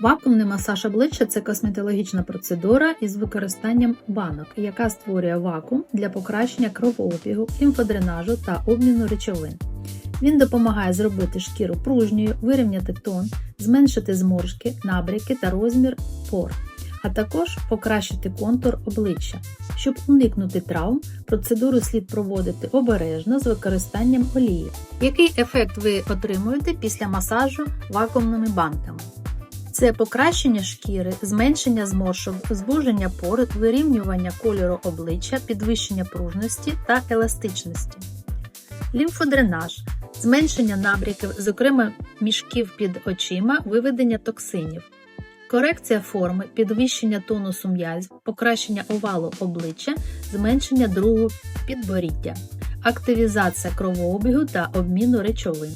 Вакуумний масаж обличчя це косметологічна процедура із використанням банок, яка створює вакуум для покращення кровообігу, лімфодренажу та обміну речовин. Він допомагає зробити шкіру пружньою, вирівняти тон, зменшити зморшки, набряки та розмір пор, а також покращити контур обличчя. Щоб уникнути травм, процедуру слід проводити обережно з використанням олії. Який ефект ви отримуєте після масажу вакуумними банками? Це покращення шкіри, зменшення зморшок, звуження пор, вирівнювання кольору обличчя, підвищення пружності та еластичності. Лімфодренаж, зменшення набряків, зокрема мішків під очима, виведення токсинів. Корекція форми, підвищення тонусу м'язів, покращення овалу обличчя, зменшення другу підборіддя, активізація кровообігу та обміну речовин.